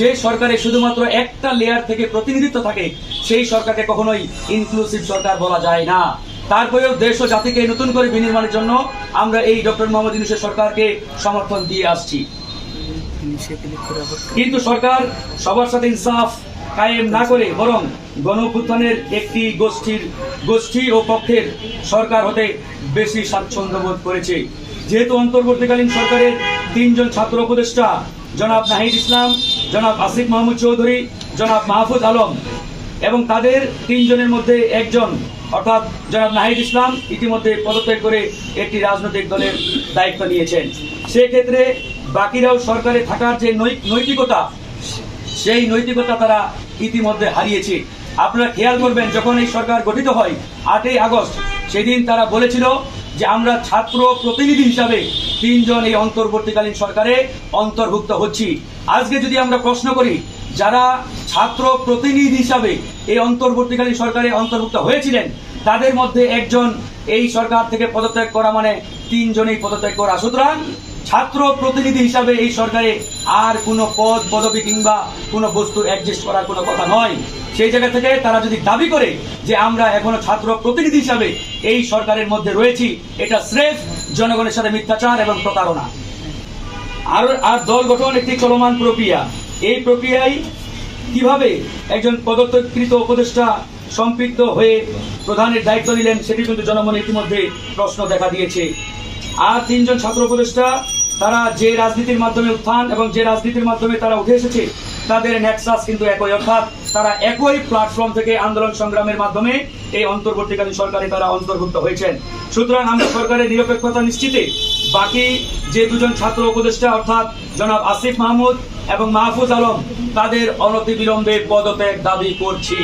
যে সরকারে শুধুমাত্র একটা লেয়ার থেকে প্রতিনিধিত্ব থাকে, সেই সরকারকে কখনোই ইনক্লুসিভ সরকার বলা যায় না। তারপরেও দেশ ও জাতিকে নতুন করে বিনির্মাণের জন্য আমরা এই ডক্টর মোহাম্মদ ইউনুসের সরকারকে সমর্থন দিয়ে আসছি। কিন্তু সরকার সবার সাথে ইনসাফ কায়েম না করে বরং গণঅভ্যুত্থানের একটি গোষ্ঠীর, গোষ্ঠী ও পক্ষের সরকার হতে বেশি স্বাচ্ছন্দ্য বোধ করেছে। যেহেতু অন্তর্বর্তীকালীন সরকারের তিনজন ছাত্র উপদেষ্টা জনাব নাহিদ ইসলাম জনাব আসিফ মাহমুদ চৌধুরী, জনাব মাহফুজ আলম এবং তাদের তিনজনের মধ্যে একজন, অর্থাৎ জনাব নাহিদ ইসলাম ইতিমধ্যে পদত্যাগ করে একটি রাজনৈতিক দলের দায়িত্ব নিয়েছেন। সেক্ষেত্রে বাকিরাও সরকারে থাকার যে নৈতিকতা, সেই নৈতিকতা তারা ইতিমধ্যে হারিয়েছে। আপনারা খেয়াল করবেন, যখন এই সরকার গঠিত হয়, আটই আগস্ট, সেদিন তারা বলেছিল যে আমরা ছাত্র প্রতিনিধি হিসাবে তিনজন এই অন্তর্বর্তীকালীন সরকারে অন্তর্ভুক্ত হচ্ছি। আজকে যদি আমরা প্রশ্ন করি, যারা ছাত্র প্রতিনিধি হিসাবে এই অন্তর্বর্তীকালীন সরকারে অন্তর্ভুক্ত হয়েছিলেন, তাদের মধ্যে একজন এই সরকার থেকে পদত্যাগ করা মানে তিনজনেই পদত্যাগ করা। সুতরাং ছাত্র প্রতিনিধি হিসাবে এই সরকারে আর কোনো পদ, পদবি কিংবা কোনো বস্তু অ্যাডজাস্ট করার কোনো কথা নয়। সেই জায়গা থেকে তারা যদি দাবি করে যে আমরা এখনও ছাত্র প্রতিনিধি হিসাবে এই সরকারের মধ্যে রয়েছি, এটা স্রেফ জনগণের সাথে মিথ্যাচার এবং প্রতারণা। আর আর দল গঠন একটি চলমান প্রক্রিয়া। এই প্রক্রিয়ায় কীভাবে একজন পদত্যাগকৃত উপদেষ্টা সম্পৃক্ত হয়ে প্রধানের দায়িত্ব নিলেন, সেটি কিন্তু জনমনে ইতিমধ্যে প্রশ্ন দেখা দিয়েছে। আর তিনজন ছাত্র উপদেষ্টা, তারা যে রাজনীতির মাধ্যমে উত্থান এবং যে রাজনীতির মাধ্যমে তারা উঠে এসেছে, তাদের নেক্সাস কিন্তু একই, অর্থাৎ তারা একই প্ল্যাটফর্ম থেকে আন্দোলন সংগ্রামের মাধ্যমে এই অন্তর্বর্তীকালীন সরকারে তারা অন্তর্ভুক্ত হয়েছেন। সুতরাং আমরা সরকারের নিরপেক্ষতা নিশ্চিতে বাকি যে দুজন ছাত্র উপদেষ্টা, অর্থাৎ জনাব আসিফ মাহমুদ এবং মাহফুজ আলম, তাদের অনতিবিলম্বে পদত্যাগ দাবি করছি।